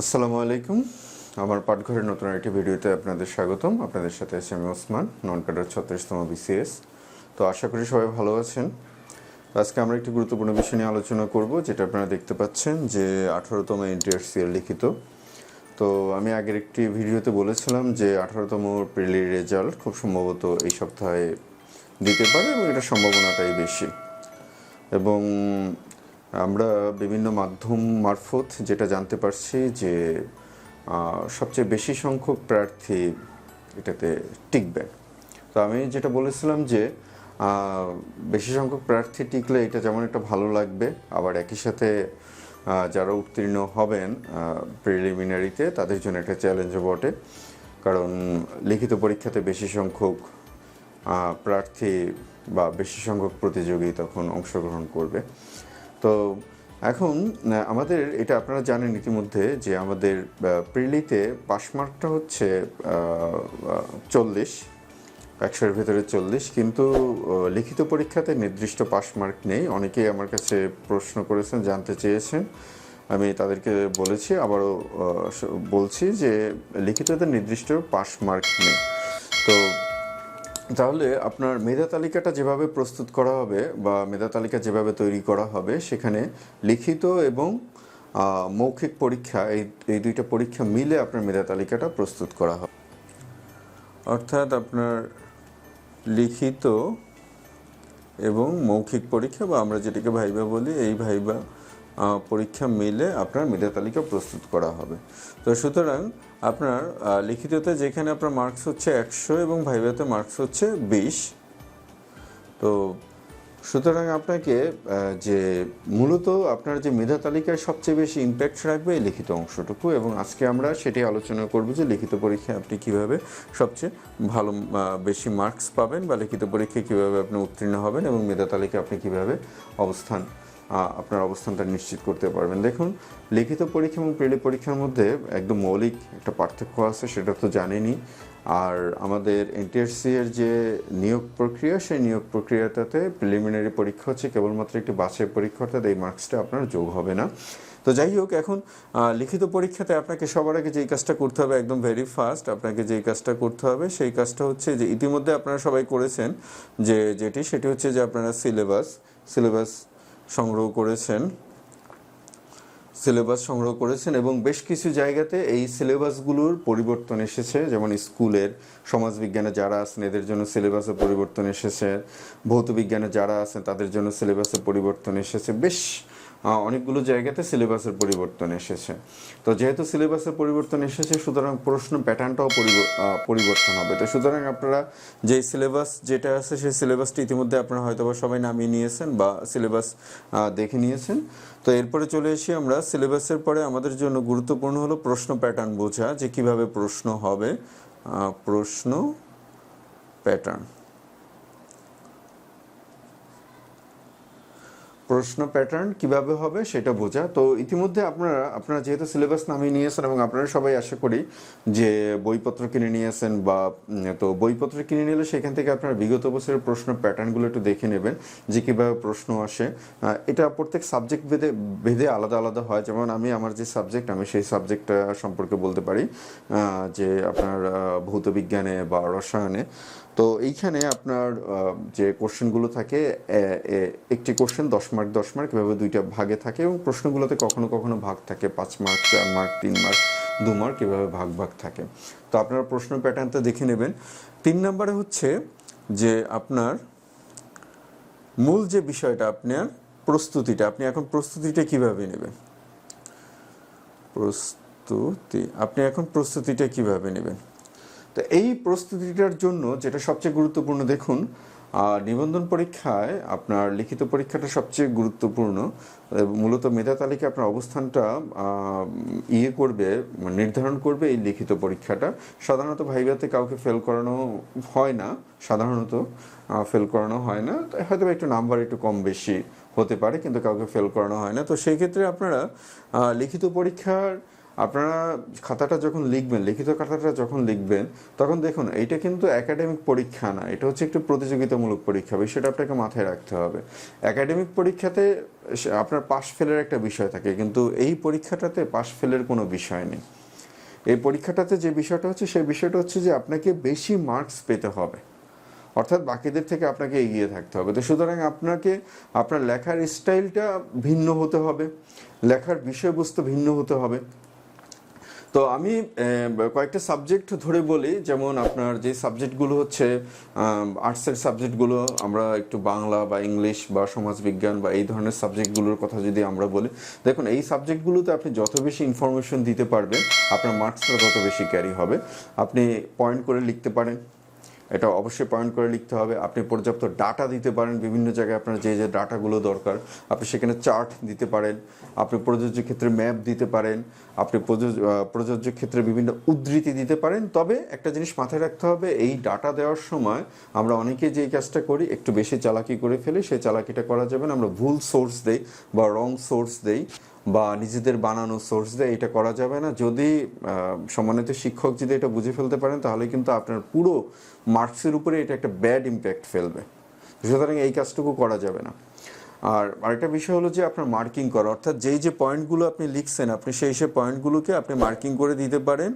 আসসালামু আলাইকুম। আমার পাঠঘরের নতুন একটি ভিডিওতে আপনাদের স্বাগতম। আপনাদের সাথে আছি আমি ওসমান নন কাটার ছত্রিশতম বিসিএস। তো আশা করি সবাই ভালো আছেন। আজকে আমরা একটি গুরুত্বপূর্ণ বিষয় নিয়ে আলোচনা করব, যেটা আপনারা দেখতে পাচ্ছেন যে আঠারোতম এনটিআরসিএল লিখিত। তো আমি আগের একটি ভিডিওতে বলেছিলাম যে আঠারোতম প্রিলি রেজাল্ট খুব সম্ভবত এই সপ্তাহে দিতে পারে এবং এটা সম্ভাবনাটাই বেশি। এবং আমরা বিভিন্ন মাধ্যম মারফত যেটা জানতে পারছি যে সবচেয়ে বেশি সংখ্যক প্রার্থী এটাতে টিকবে। তো আমি যেটা বলেছিলাম যে বেশি সংখ্যক প্রার্থী টিকলে এটা যেমন একটা ভালো লাগবে, আবার একই সাথে যারা উত্তীর্ণ হবেন প্রিলিমিনারিতে তাদের জন্য একটা চ্যালেঞ্জও বটে। কারণ লিখিত পরীক্ষাতে বেশি সংখ্যক প্রার্থী বা বেশি সংখ্যক প্রতিযোগী তখন অংশগ্রহণ করবে। তো এখন আমাদের, এটা আপনারা জানেন ইতিমধ্যে যে আমাদের প্রিলিতে পাস মার্কটা হচ্ছে চল্লিশ, একশোর ভেতরে চল্লিশ, কিন্তু লিখিত পরীক্ষাতে নির্দিষ্ট পাস মার্ক নেই। অনেকেই আমার কাছে প্রশ্ন করেছেন, জানতে চেয়েছেন। আমি তাদেরকে বলেছি, আবারও বলছি যে লিখিততে নির্দিষ্ট পাস মার্ক নেই। তো তাহলে আপনার মেধা তালিকাটা যেভাবে প্রস্তুত করা হবে বা মেধা তালিকা যেভাবে তৈরি করা হবে, সেখানে লিখিত এবং মৌখিক পরীক্ষা, এই এই দুইটা পরীক্ষা মিলে আপনার মেধা তালিকাটা প্রস্তুত করা হবে। অর্থাৎ আপনার লিখিত এবং মৌখিক পরীক্ষা বা আমরা যেটাকে ভাইবা বলি, এই ভাইবা পরীক্ষা মিলে আপনার মেধা তালিকা প্রস্তুত করা হবে। তো সুতরাং আপনার লিখিততে যেখানে আপনার মার্কস হচ্ছে একশো এবং ভাইভাতে মার্কস হচ্ছে বিশ, তো সুতরাং আপনাকে যে মূলত আপনার যে মেধা তালিকায় সবচেয়ে বেশি ইম্প্যাক্ট রাখবে এই লিখিত অংশটুকু এবং আজকে আমরা সেটি আলোচনা করব যে লিখিত পরীক্ষায় আপনি কীভাবে সবচেয়ে ভালো বেশি মার্কস পাবেন বা লিখিত পরীক্ষায় কীভাবে আপনি উত্তীর্ণ হবেন এবং মেধা তালিকায় আপনি কীভাবে অবস্থান আপনার অবস্থানটা নিশ্চিত করতে পারবেন। দেখুন, লিখিত পরীক্ষা এবং প্রিলি পরীক্ষার মধ্যে একদম মৌলিক একটা পার্থক্য আছে, সেটা তো জানেনই। আর আমাদের এনটিআরসি এর যে নিয়োগ প্রক্রিয়া, সেই নিয়োগ প্রক্রিয়াটাতে প্রিলিমিনারি পরীক্ষা হচ্ছে, কেবলমাত্র একটি বাছাই পরীক্ষা, অর্থাৎ এই মার্কসটা আপনার যোগ হবে না। তো যাই হোক, এখন লিখিত পরীক্ষাতে আপনাকে সবার আগে যেই কাজটা করতে হবে একদম ভেরি ফার্স্ট আপনাকে যেই কাজটা করতে হবে, সেই কাজটা হচ্ছে যে ইতিমধ্যে আপনারা সবাই করেছেন যে যেটি, সেটি হচ্ছে যে আপনারা সিলেবাস সিলেবাস সংগ্রহ করেছেন। সিলেবাস সংগ্রহ করেছেন এবং বেশ কিছু জায়গাতে এই সিলেবাসগুলোর পরিবর্তন এসেছে, যেমন স্কুলের সমাজবিজ্ঞানে যারা আছেন, এদের জন্য সিলেবাসে পরিবর্তন এসেছে। ভৌত বিজ্ঞানে যারা আছেন, তাদের জন্য সিলেবাসে পরিবর্তন এসেছে। বেশ অনেকগুলো জায়গাতে সিলেবাসের পরিবর্তন এসেছে। তো যেহেতু সিলেবাসের পরিবর্তন এসেছে, সুতরাং প্রশ্ন প্যাটার্নটাও পরিব- পরিবর্তন হবে। তো সুতরাং আপনারা যে সিলেবাস যেটা আছে, সেই সিলেবাসটি ইতিমধ্যে আপনারা হয়তো বা সবাই নামিয়ে নিয়েছেন বা সিলেবাস দেখে নিয়েছেন। তো এরপরে চলে এসে আমরা সিলেবাসের পরে আমাদের জন্য গুরুত্বপূর্ণ হলো প্রশ্ন প্যাটার্ন বোঝা, যে কীভাবে প্রশ্ন হবে। প্রশ্ন প্যাটার্ন। প্রশ্ন প্যাটার্ন কীভাবে হবে সেটা বোঝা। তো ইতিমধ্যে আপনারা আপনারা যেহেতু সিলেবাস নামিয়ে নিয়েছেন এবং আপনারা সবাই আশা করি যে বইপত্র কিনে নিয়েছেন বা তো বইপত্র কিনে নিলে সেখান থেকে আপনারা বিগত বছরের প্রশ্ন প্যাটার্নগুলো একটু দেখে নেবেন যে কীভাবে প্রশ্ন আসে। এটা প্রত্যেক সাবজেক্ট ভেদে ভেদে আলাদা আলাদা হয়। যেমন আমি আমার যে সাবজেক্ট আমি সেই সাবজেক্টটা সম্পর্কে বলতে পারি যে আপনার আহ, ভৌত বিজ্ঞানে বা রসায়নে। তো এইখানে আপনার যে কোশ্চেনগুলো থাকে একটি কোশ্চেন দশ মার্ক দশ মার্ক, এভাবে দুইটা ভাগে থাকে এবং প্রশ্নগুলোতে কখনো কখনো ভাগ থাকে, পাঁচ মার্ক, চার মার্ক, তিন মার্ক, দু মার্ক, এভাবে ভাগ ভাগ থাকে। তো আপনার প্রশ্ন প্যাটার্নটা দেখে নেবেন। তিন নম্বরে হচ্ছে যে আপনার মূল যে বিষয়টা আপনার প্রস্তুতিটা, আপনি এখন প্রস্তুতিটা কীভাবে নেবেন? প্রস্তুতি, আপনি এখন প্রস্তুতিটা কীভাবে নেবেন? তো এই প্রস্তুতিটার জন্য যেটা সবচেয়ে গুরুত্বপূর্ণ, দেখুন নিবন্ধন পরীক্ষায় আপনার লিখিত পরীক্ষাটা সবচেয়ে গুরুত্বপূর্ণ। মূলত মেধা তালিকা আপনার অবস্থানটা ইয়ে করবে, নির্ধারণ করবে এই লিখিত পরীক্ষাটা। সাধারণত ভাইভাতে কাউকে ফেল করানো হয় না, সাধারণত ফেল করানো হয় না। হয়তো একটু নাম্বার একটু কম বেশি হতে পারে, কিন্তু কাউকে ফেল করানো হয় না। তো সেই ক্ষেত্রে আপনারা লিখিত পরীক্ষার আপনারা খাতাটা যখন লিখবেন, লিখিত খাতাটা যখন লিখবেন, তখন দেখুন, এইটা কিন্তু একাডেমিক পরীক্ষা না, এটা হচ্ছে একটু প্রতিযোগিতামূলক পরীক্ষা, বিষয়টা আপনাকে মাথায় রাখতে হবে। একাডেমিক পরীক্ষাতে আপনার পাশ ফেলের একটা বিষয় থাকে, কিন্তু এই পরীক্ষাটাতে পাশ ফেলের কোনো বিষয় নেই। এই পরীক্ষাটাতে যে বিষয়টা হচ্ছে, সেই বিষয়টা হচ্ছে যে আপনাকে বেশি মার্কস পেতে হবে। অর্থাৎ বাকিদের থেকে আপনাকে এগিয়ে থাকতে হবে। তো সুতরাং আপনাকে, আপনার লেখার স্টাইলটা ভিন্ন হতে হবে, লেখার বিষয়বস্তু ভিন্ন হতে হবে। তো আমি কয়েকটা সাবজেক্ট ধরে বলি, যেমন আপনার যে সাবজেক্টগুলো হচ্ছে আর্টসের সাবজেক্টগুলো আমরা একটু বাংলা বা ইংলিশ বা সমাজবিজ্ঞান বা এই ধরনের সাবজেক্টগুলোর কথা যদি আমরা বলি, দেখুন এই সাবজেক্টগুলোতে আপনি যত বেশি ইনফরমেশন দিতে পারবেন, আপনার মার্কসটা তত বেশি ক্যারি হবে। আপনি পয়েন্ট করে লিখতে পারেন এটা অবশ্যই পয়েন্ট করে লিখতে হবে। আপনি পর্যাপ্ত ডাটা দিতে পারেন। বিভিন্ন জায়গায় আপনার যে যে ডাটাগুলো দরকার, আপনি সেখানে চার্ট দিতে পারেন। আপনি প্রযোজ্য ক্ষেত্রে ম্যাপ দিতে পারেন। আপনি প্রযোজ্য ক্ষেত্রে বিভিন্ন উদ্ধৃতি দিতে পারেন। তবে একটা জিনিস মাথায় রাখতে হবে, এই ডাটা দেওয়ার সময় আমরা অনেকে যে কাজটা করি, একটু বেশি চালাকি করে ফেলি। সেই চালাকিটা করা যাবে না। আমরা ভুল সোর্স দেই বা রং সোর্স দেই। বা নিজেদের বানানো সোর্স দিয়ে এটা করা যাবে না। যদি সম্মানিত শিক্ষক যদি এটা বুঝে ফেলতে পারেন, তাহলে কিন্তু আপনার পুরো মার্কসের উপরে এটা একটা ব্যাড ইম্প্যাক্ট ফেলবে। সুতরাং এই কাজটুকু করা যাবে না। আর আরেকটা বিষয় হলো যে আপনার মার্কিং করা, অর্থাৎ যেই যে পয়েন্টগুলো আপনি লিখছেন, আপনি সেই সেই পয়েন্টগুলোকে আপনি মার্কিং করে দিতে পারেন।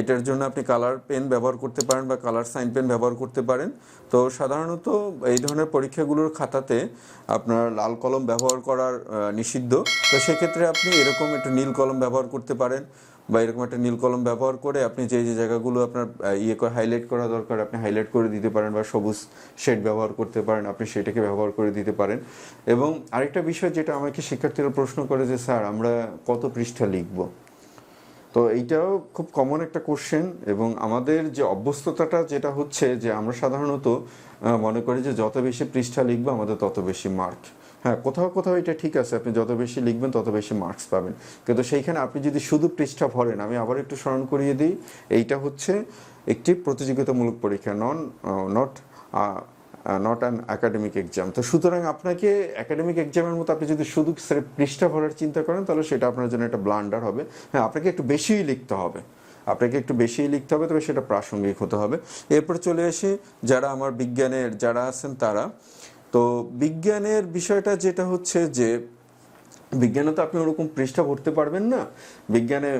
এটার জন্য আপনি কালার পেন ব্যবহার করতে পারেন বা কালার সাইন পেন ব্যবহার করতে পারেন। তো সাধারণত এই ধরনের পরীক্ষাগুলোর খাতাতে আপনার লাল কলম ব্যবহার করার নিষিদ্ধ। তো সেক্ষেত্রে আপনি এরকম একটু নীল কলম ব্যবহার করতে পারেন। বা এরকম একটা নীল কলম ব্যবহার করে আপনি যে যে জায়গাগুলো আপনার ইয়ে করে হাইলাইট করা দরকার, আপনি হাইলাইট করে দিতে পারেন বা সবুজ শেড ব্যবহার করতে পারেন, আপনি সেটাকে ব্যবহার করে দিতে পারেন। এবং আরেকটা বিষয় যেটা আমাকে শিক্ষার্থীরা প্রশ্ন করে যে, স্যার, আমরা কত পৃষ্ঠা লিখব? তো এইটাও খুব কমন একটা কোশ্চেন এবং আমাদের যে অভ্যস্ততাটা যেটা হচ্ছে যে, আমরা সাধারণত মনে করি যে, যত বেশি পৃষ্ঠা লিখব, আমাদের তত বেশি মার্ক হ্যাঁ কোথাও কোথাও এটা ঠিক আছে, আপনি যত বেশি লিখবেন তত বেশি মার্কস পাবেন। কিন্তু সেইখানে আপনি যদি শুধু পৃষ্ঠা ভরেন, আমি আবার একটু স্মরণ করিয়ে দিই, এইটা হচ্ছে একটি প্রতিযোগিতামূলক পরীক্ষা non not not an academic exam তো সুতরাং আপনাকে একাডেমিক এক্সামের মতো আপনি যদি শুধু পৃষ্ঠা ভরার চিন্তা করেন, তাহলে সেটা আপনার জন্য একটা ব্লান্ডার হবে। হ্যাঁ আপনাকে একটু বেশিই লিখতে হবে। আপনাকে একটু বেশিই লিখতে হবে, তবে সেটা প্রাসঙ্গিক হতে হবে। এরপর চলে আসি, যারা আমার বিজ্ঞানের, যারা আছেন তারা তো বিজ্ঞানের বিষয়টা যেটা হচ্ছে যে, বিজ্ঞানে তো আপনি ওরকম পৃষ্ঠা ভরতে পারবেন না। বিজ্ঞানে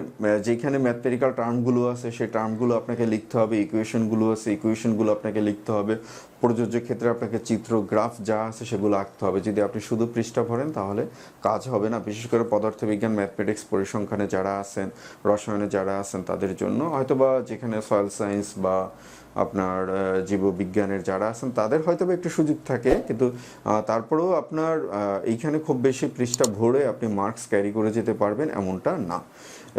যেখানে ম্যাথমেটিক্যাল টার্মগুলো আছে, সেই টার্মগুলো আপনাকে লিখতে হবে ইকুয়েশনগুলো আছে ইকুয়েশনগুলো আপনাকে লিখতে হবে। প্রযোজ্য ক্ষেত্রে আপনাকে চিত্র গ্রাফ যা আছে সেগুলো আঁকতে হবে। যদি আপনি শুধু পৃষ্ঠা ভরেন, তাহলে কাজ হবে না। বিশেষ করে পদার্থবিজ্ঞান, ম্যাথমেটিক্স পরিসংখ্যানে যারা আছেন, রসায়নে যারা আছেন, তাদের জন্য হয়তোবা যেখানে সয়েল সায়েন্স বা আপনার জীববিজ্ঞানের যারা আছেন, তাদের হয়তো একটু সুযোগ থাকে। কিন্তু তারপরেও আপনার এইখানে খুব বেশি পৃষ্ঠা ভরে আপনি মার্কস ক্যারি করে যেতে পারবেন এমনটা না।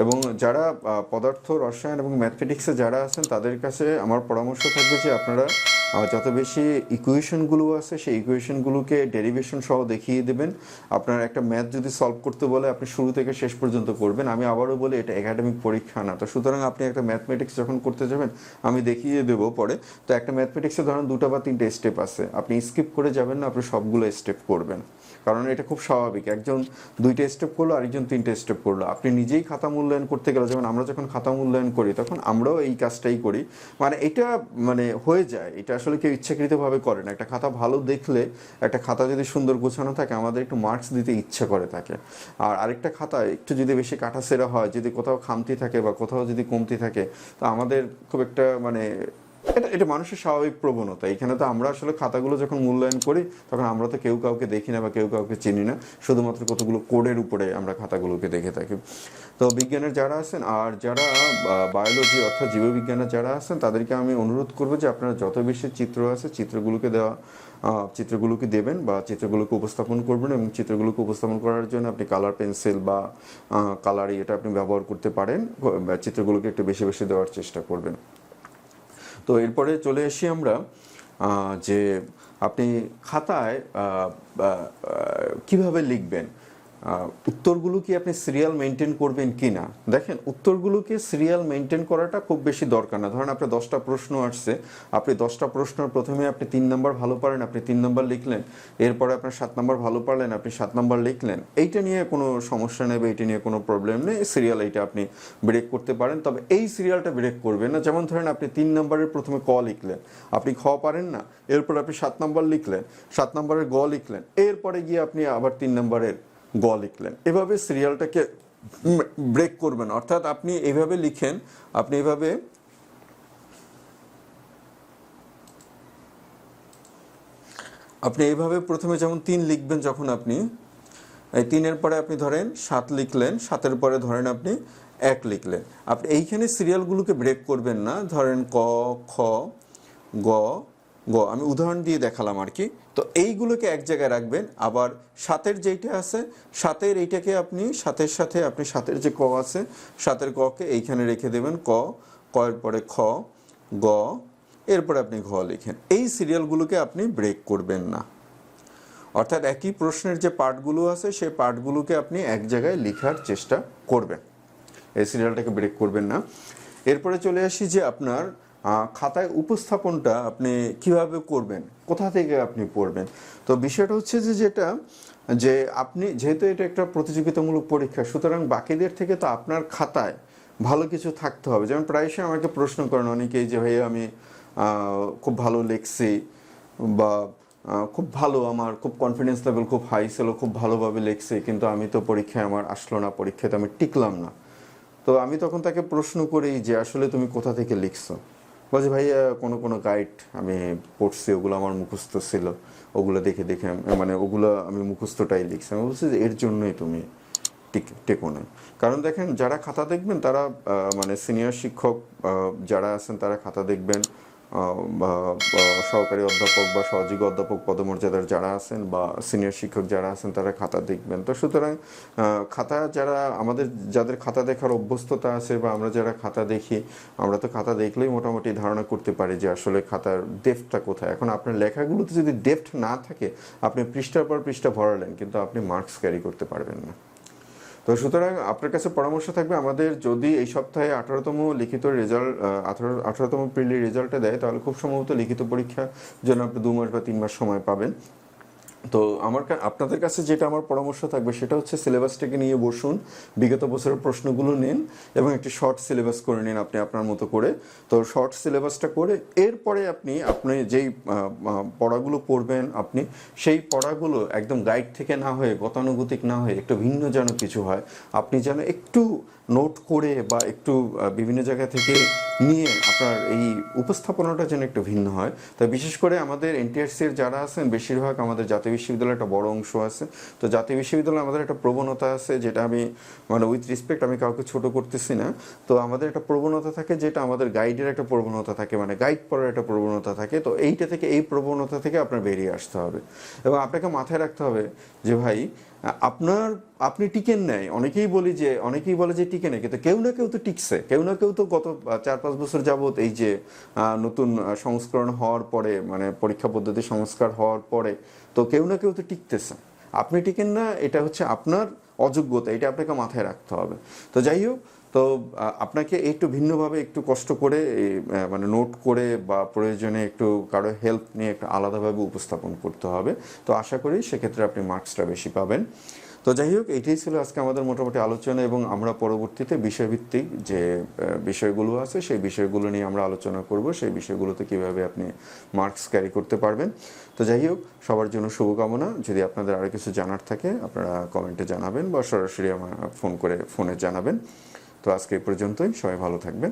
এবং যারা পদার্থ, রসায়ন এবং ম্যাথমেটিক্সে যারা আছেন, তাদের কাছে আমার পরামর্শ থাকবে যে আপনারা যত বেশি ইকুয়েশনগুলো আছে, সেই ইকুয়েশনগুলোকে ডেরিভেশন সহ দেখিয়ে দেবেন। আপনার একটা ম্যাথ যদি সলভ করতে বলে, আপনি শুরু থেকে শেষ পর্যন্ত করবেন। আমি আবারও বলি, এটা একাডেমিক পরীক্ষা না। তো সুতরাং আপনি একটা ম্যাথমেটিক্স যখন করতে যাবেন, আমি দেখিয়ে দেব পরে। তো একটা ম্যাথমেটিক্সে ধরেন দুটো বা তিনটে স্টেপ আছে। আপনি স্কিপ করে যাবেন না, আপনি সবগুলো স্টেপ করবেন। কারণ এটা খুব স্বাভাবিক। একজন দুইটা স্টেপ করল, আরেকজন তিনটে স্টেপ করল। আপনি নিজেই খাতা মূল্যায়ন করতে গেলে, যেমন আমরা যখন খাতা মূল্যায়ন করি, তখন আমরাও এই কাজটাই করি। মানে এটা মানে হয়ে যায়। এটা আসলে কেউ ইচ্ছাকৃতভাবে করে না। একটা খাতা ভালো দেখলে, একটা খাতা যদি সুন্দর গোছানো থাকে, আমাদের একটু মার্কস দিতে ইচ্ছা করে থাকে। আর আরেকটা খাতা একটু যদি বেশি কাটাছেড়া হয়, যদি কোথাও খামতি থাকে বা কোথাও যদি কমতি থাকে, তো আমাদের খুব একটা মানে এটা এটা মানুষের স্বাভাবিক প্রবণতা। এখানে তো আমরা আসলে খাতাগুলো যখন মূল্যায়ন করি, তখন আমরা তো কেউ কাউকে দেখি না বা কেউ কাউকে চিনি না। শুধুমাত্র কতগুলো কোডের উপরে আমরা খাতাগুলোকে দেখে থাকি। তো বিজ্ঞানের যারা আছেন, আর যারা বায়োলজি অর্থাৎ জীববিজ্ঞানের যারা আছেন, তাদেরকে আমি অনুরোধ করব যে আপনারা যত বেশি চিত্র আছে, চিত্রগুলোকে দেওয়া চিত্রগুলোকে দেবেন বা চিত্রগুলোকে উপস্থাপন করবেন এবং চিত্রগুলোকে উপস্থাপন করার জন্য আপনি কালার পেন্সিল বা কালার এটা আপনি ব্যবহার করতে পারেন। চিত্রগুলোকে একটু বেশি বেশি দেওয়ার চেষ্টা করবেন। তো এরপরে চলে এসি আমরা যে আপনি খাতায় কীভাবে লিখবেন? উত্তরগুলো কি আপনি সিরিয়াল মেনটেন করবেন কি না? দেখেন, উত্তরগুলোকে সিরিয়াল মেনটেন করাটা খুব বেশি দরকার না। ধরেন আপনার দশটা প্রশ্ন আসছে, আপনি দশটা প্রশ্নের প্রথমে আপনি তিন নম্বর ভালো পারেন, আপনি তিন নম্বর লিখলেন, এরপরে আপনার সাত নম্বর ভালো পারলেন, আপনি সাত নম্বর লিখলেন। এইটা নিয়ে কোনো সমস্যা নেই বা এইটা নিয়ে কোনো প্রবলেম নেই। সিরিয়াল এইটা আপনি ব্রেক করতে পারেন, তবে এই সিরিয়ালটা ব্রেক করবেন না। যেমন ধরেন আপনি তিন নম্বরের প্রথমে ক লিখলেন, আপনি খ পারেন না, এরপর আপনি সাত নম্বর লিখলেন, সাত নম্বরের গ লিখলেন, এরপরে গিয়ে আপনি আবার তিন নম্বরের গ লিখলেন। এভাবে সিরিয়ালটাকে ব্রেক করবেন। অর্থাৎ আপনি এভাবে লিখেন, আপনি এভাবে আপনি এইভাবে প্রথমে যেমন তিন লিখবেন যখন আপনি, এই তিনের পরে আপনি ধরেন সাত লিখলেন, সাতের পরে ধরেন আপনি এক লিখলেন। আপনি এইখানে সিরিয়ালগুলোকে ব্রেক করবেন না। ধরেন ক, খ, গ গ, আমি উদাহরণ দিয়ে দেখালাম আর কি। তো এইগুলোকে এক জায়গায় রাখবেন। আবার সাতের যেইটা আছে, সাতের এইটাকে আপনি, সাতের সাথে আপনি সাতের যে ক আছে, সাতের ককে এইখানে রেখে দেবেন ক, কয়ের পরে খ, গ, এরপরে আপনি ঘ লিখেন। এই সিরিয়ালগুলোকে আপনি ব্রেক করবেন না। অর্থাৎ একই প্রশ্নের যে পার্টগুলো আছে সেই পার্টগুলোকে আপনি এক জায়গায় লেখার চেষ্টা করবেন। এই সিরিয়ালটাকে ব্রেক করবেন না। এরপরে চলে আসি যে আপনার খাতায় উপস্থাপনটা আপনি কীভাবে করবেন? কোথা থেকে আপনি পড়বেন? তো বিষয়টা হচ্ছে যে যেটা, যে আপনি, যেহেতু এটা একটা প্রতিযোগিতামূলক পরীক্ষা, সুতরাং বাকিদের থেকে তো আপনার খাতায় ভালো কিছু থাকতে হবে। যেমন প্রায়শই আমাকে প্রশ্ন করেন অনেকেই যে, ভাইয়া, আমি খুব ভালো লিখছি বা খুব ভালো আমার, খুব কনফিডেন্স লেভেল খুব হাই ছিল, খুব ভালোভাবে লিখছি, কিন্তু আমি তো পরীক্ষায় আমার আসলো না পরীক্ষাতে আমি টিকলাম না। তো আমি তখন তাকে প্রশ্ন করি যে, আসলে তুমি কোথা থেকে লিখছো? বলছে ভাইয়া কোনো কোনো গাইড আমি পড়ছি, ওগুলো আমার মুখস্থ ছিল। ওগুলো দেখে দেখে মানে ওগুলো আমি মুখস্থটাই লিখছি। আমি বলছি যে এর জন্যই তুমি টিক- না। কারণ দেখেন, যারা খাতা দেখবেন, তারা মানে সিনিয়র শিক্ষক যারা আছেন, তারা খাতা দেখবেন। সহকারী অধ্যাপক বা সহযোগী অধ্যাপক পদমর্যাদার যারা আছেন বা সিনিয়র শিক্ষক যারা আছেন, তারা খাতা দেখবেন। তো সুতরাং খাতা যারা আমাদের, যাদের খাতা দেখার অভ্যস্ততা আছে বা আমরা যারা খাতা দেখি, আমরা তো খাতা দেখলেই মোটামুটি ধারণা করতে পারি যে আসলে খাতার ডেফটটা কোথায়। এখন আপনার লেখাগুলোতে যদি ডেফট না থাকে, আপনি পৃষ্ঠার পর পৃষ্ঠা ভরালেন, কিন্তু আপনি মার্কস ক্যারি করতে পারবেন না। তো সুতরাং আপনার কাছে পরামর্শ থাকবে, আমাদের যদি এই সপ্তাহে আঠারোতম লিখিত রেজাল্ট আঠারো, আঠারোতম প্রিলি রেজাল্টটা দেয়, তাহলে খুব সম্ভবত লিখিত পরীক্ষার জন্য আপনি দু মাস বা তিন মাস সময় পাবেন। তো আমার আপনাদের কাছে যেটা আমার পরামর্শ থাকবে সেটা হচ্ছে সিলেবাসটাকে নিয়ে বসুন, বিগত বছরের প্রশ্নগুলো নিন এবং একটি শর্ট সিলেবাস করে নিন আপনি আপনার মতো করে। তো শর্ট সিলেবাসটা করে এরপরে আপনি আপনি যেই পড়াগুলো পড়বেন আপনি, সেই পড়াগুলো একদম গাইড থেকে না হয়ে, গতানুগতিক না হয়ে, একটু ভিন্ন যেন কিছু হয়, আপনি যেন একটু নোট করে বা একটু বিভিন্ন জায়গা থেকে নিয়ে আপনার এই উপস্থাপনাটা যেন একটু ভিন্ন হয়। তো বিশেষ করে আমাদের এনটিআরসির যারা আছেন, বেশিরভাগ আমাদের জাতীয় বিশ্ববিদ্যালয়ের একটা বড় অংশ আছে। তো জাতীয় বিশ্ববিদ্যালয় আমাদের একটা প্রবণতা আছে যেটা আমি মানে উইথ রেসপেক্ট আমি কাউকে ছোট করতেছি না। তো আমাদের একটা প্রবণতা থাকে যেটা আমাদের গাইডের একটা প্রবণতা থাকে মানে গাইড করার একটা প্রবণতা থাকে। তো এইটা থেকে এই প্রবণতা থেকে আপনার বেরিয়ে আসতে হবে। এবং আপনাকে মাথায় রাখতে হবে যে ভাই আপনার, আপনি টিকেন নেয় অনেকেই বলি যে, অনেকেই বলে যে টিকে নেই, কিন্তু কেউ না কেউ তো টিকছে। কেউ না কেউ তো গত চার পাঁচ বছর যাবৎ এই যে নতুন সংস্করণ হওয়ার পরে মানে পরীক্ষা পদ্ধতি সংস্কার হওয়ার পরে, তো কেউ না কেউ তো টিকতেছে। আপনি টিকেন না, এটা হচ্ছে আপনার অযোগ্যতা, এটা আপনাকে মাথায় রাখতে হবে। তো যাই হোক তো আপনাকে একটু ভিন্নভাবে একটু কষ্ট করে মানে নোট করে বা প্রয়োজনে একটু কারও হেল্প নিয়ে একটু আলাদাভাবে উপস্থাপন করতে হবে। তো আশা করি সেক্ষেত্রে আপনি মার্কসটা বেশি পাবেন। তো যাই হোক, এটাই ছিল আজকে আমাদের মোটামুটি আলোচনা এবং আমরা পরবর্তীতে বিষয়ভিত্তিক যে বিষয়গুলো আছে, সেই বিষয়গুলো নিয়ে আমরা আলোচনা করব, সেই বিষয়গুলোতে কীভাবে আপনি মার্কস ক্যারি করতে পারবেন। তো যাই হোক, সবার জন্য শুভকামনা। যদি আপনাদের আরও কিছু জানার থাকে, আপনারা কমেন্টে জানাবেন বা সরাসরি আমার ফোন করে, ফোনে জানাবেন। তো আজকে এই পর্যন্তই। সবাই ভালো থাকবেন।